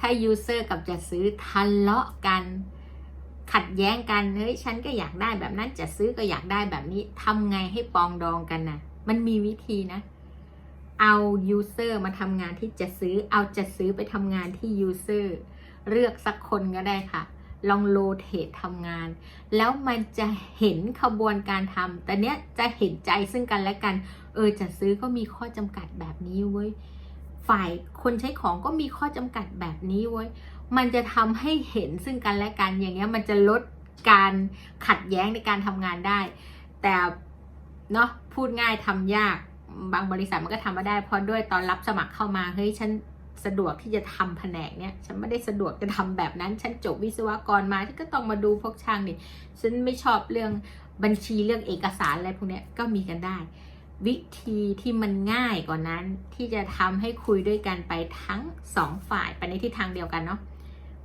ถ้า user กับจะซื้อทะเลาะกัน ขัดแย้งกันเฮ้ยฉันก็อยากได้แบบนั้นจะซื้อก็อยากได้แบบนี้ทำไงให้ปองดองกันนะ่ะ มันมีวิธีนะ เอา user มาทำงานที่จะซื้อ เอาจะซื้อไปทำงานที่ user เลือกสักคนก็ได้ค่ะลองโลเทตทำงาน แล้วมันจะเห็นขบวนการทำแต่เนี้ยจะเห็นใจซึ่งกันและกัน เออจะซื้อก็มีข้อจำกัดแบบนี้เว้ย ฝ่ายคนใช้ของก็มีข้อจำกัดแบบนี้เว้ย มันจะทำให้เห็นซึ่งกันและกันอย่างเงี้ยมันจะลดการขัดแย้งในการทำงานได้ แต่เนาะพูดง่ายทำยากบางบริษัทมันก็ทำมาได้เพราะด้วยตอนรับสมัครเข้ามาเฮ้ยฉันสะดวกที่จะทำแผนกเนี้ยฉันไม่ได้สะดวกจะทำแบบนั้น ฉันจบวิศวกรมาฉันก็ต้องมาดูพวกช่างนี่ฉันไม่ชอบเรื่องบัญชีเรื่องเอกสารอะไรพวกเนี้ยก็มีกันได้ วิธีที่มันง่ายกว่านั้น ที่จะทำให้คุยด้วยกันไปทั้งสองฝ่ายไปในทิศทางเดียวกันเนาะ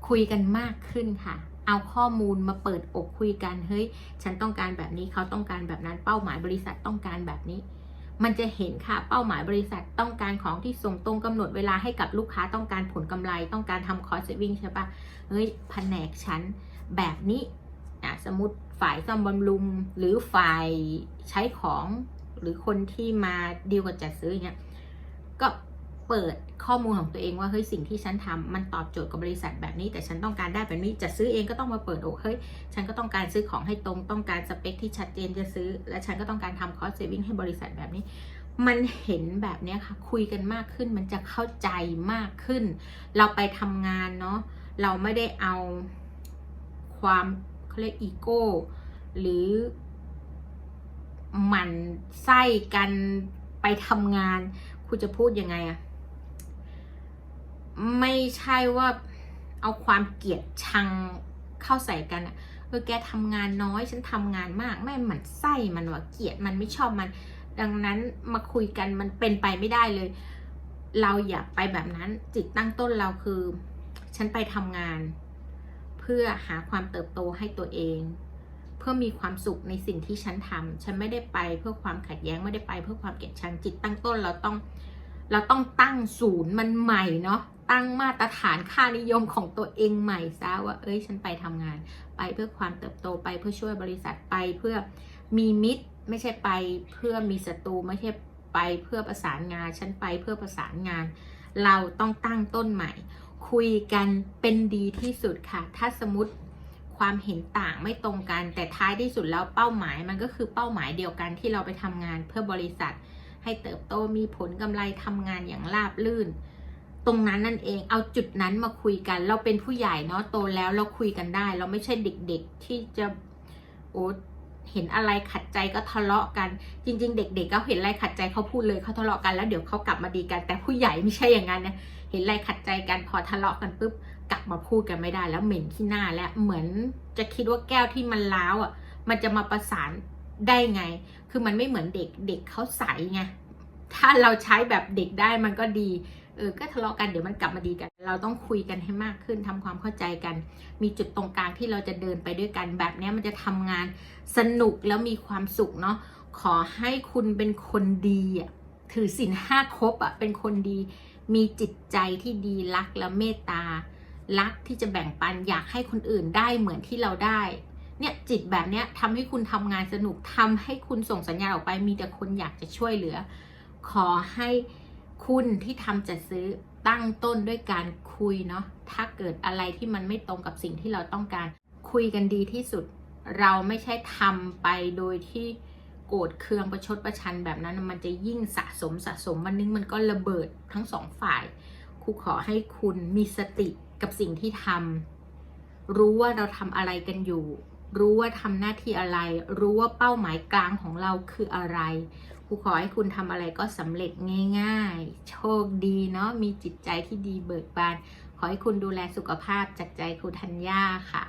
คุยกันมากขึ้นค่ะ เอาข้อมูลมาเปิดอกคุยกันเฮ้ย ฉันต้องการแบบนี้เขาต้องการแบบนั้นเป้าหมายบริษัทต้องการแบบนี้ มันจะเห็นค่ะเป้าหมายบริษัทต้องการของที่ส่งตรงกำหนดเวลาให้กับลูกค้าต้องการผลกำไรต้องการทำคอร์สเซวิ่งใช่ปะเฮ้ยแผนกฉันแบบนี้อะสมมติฝ่ายซ่อมบำรุงหรือฝ่ายใช้ของ หรือคนที่มาดีลกับจัดซื้ออย่างเงี้ยก็เปิดข้อมูลของตัวเองว่าเฮ้ยสิ่งที่ฉันทำมันตอบโจทย์กับบริษัทแบบนี้ แต่ฉันต้องการได้แบบนี้จะซื้อเองก็ต้องมาเปิดอกเฮ้ยฉันก็ต้องการซื้อของให้ตรงต้องการสเปคที่ชัดเจนจะซื้อ และฉันก็ต้องการทำคอสเซวิ่งให้บริษัทแบบนี้ มันเห็นแบบนี้ค่ะ คุยกันมากขึ้นมันจะเข้าใจมากขึ้น เราไปทำงานเนาะเราไม่ได้เอาความเขาเรียกอีโก้หรือ หมั่นไส้กันไปทำงาน คุณจะพูดยังไงอะไม่ใช่ว่าเอาความเกลียดชังเข้าใส่กันอะเออแกทำงานน้อยฉันทำงานมาก ไม่หมั่นไส้มันว่าเกลียดมันไม่ชอบมัน ดังนั้นมาคุยกันมันเป็นไปไม่ได้เลย เราอย่าไปแบบนั้นจิตตั้งต้นเราคือ ฉันไปทำงาน เพื่อหาความเติบโตให้ตัวเอง พื่อมีความสุขในสิ่งที่ฉันทำฉันไม่ได้ไปเพื่อความขัดแย้งไม่ได้ไปเพื่อความเกลียดชังจิตตั้งต้นเราต้องเราต้องตั้งศูนย์มันใหม่เนาะตั้งมาตรฐานค่านิยมของตัวเองใหม่ซะว่าเอ้ยฉันไปทำงาน ไปเพื่อความเติบโตไปเพื่อช่วยบริษัทไปเพื่อมีมิตรไม่ใช่ไปเพื่อมีศัตรูไม่ใช่ไปเพื่อประสานงาน ฉันไปเพื่อประสานงาน เราต้องตั้งต้นใหม่ คุยกันเป็นดีที่สุดค่ะ ถ้าสมมติ ความเห็นต่างไม่ตรงกัน แต่ท้ายที่สุดแล้วเป้าหมายมันก็คือเป้าหมายเดียวกันที่เราไปทำงานเพื่อบริษัท ให้เติบโตมีผลกำไรทำงานอย่างราบลื่น ตรงนั้นนั่นเองเอาจุดนั้นมาคุยกัน เราเป็นผู้ใหญ่เนาะโตแล้วเราคุยกันได้ เราไม่ใช่เด็กๆที่จะโอ้ เห็นอะไรขัดใจก็ทะเลาะกัน จริง ๆ เด็กๆก็เห็นอะไรขัดใจเขาพูดเลยเขาทะเลาะกันแล้วเดี๋ยวเขากลับมาดีกัน แต่ผู้ใหญ่ไม่ใช่อย่างนั้นนะเห็นอะไรขัดใจกันพอทะเลาะกันปุ๊บกลับมาพูดกันไม่ได้แล้วเหม็นขี้หน้าและเหมือนจะคิดว่าแก้วที่มันล้าวอะ มันจะมาประสานได้ไง คือมันไม่เหมือนเด็กเด็กเขาใสไงถ้าเราใช้แบบเด็กได้มันก็ดี เออก็ทะเลาะกันเดี๋ยวมันกลับมาดีกัน เราต้องคุยกันให้มากขึ้นทำความเข้าใจกัน มีจุดตรงกลางที่เราจะเดินไปด้วยกันแบบนี้มันจะทำงานสนุกแล้วมีความสุขเนาะขอให้คุณเป็นคนดีอะถือศีลห้าครบอะเป็นคนดี มีจิตใจที่ดีรักและเมตตารักที่จะแบ่งปันอยากให้คนอื่นได้เหมือนที่เราได้ เนี่ยจิตแบบเนี้ยทำให้คุณทำงานสนุกทำให้คุณส่งสัญญาณออกไปมีแต่คนอยากจะช่วยเหลือ ขอให้ คุณที่ทำจัดซื้อตั้งต้นด้วยการคุยเนาะถ้าเกิดอะไรที่มันไม่ตรงกับสิ่งที่เราต้องการ คุยกันดีที่สุด เราไม่ใช่ทำไปโดยที่โกรธเคืองประชดประชันแบบนั้นมันจะยิ่งสะสมสะสมวันนึงมันก็ระเบิดทั้งสองฝ่ายครูขอให้คุณมีสติกับสิ่งที่ทำรู้ว่าเราทำอะไรกันอยู่ รู้ว่าทำหน้าที่อะไร รู้ว่าเป้าหมายกลางของเราคืออะไร รูขอให้คุณทำอะไรก็สำเร็จง่าย ๆ โชคดีเนาะมีจิตใจที่ดีเบิกบาน ขอให้คุณดูแลสุขภาพจากใจครูธัญญาค่ะ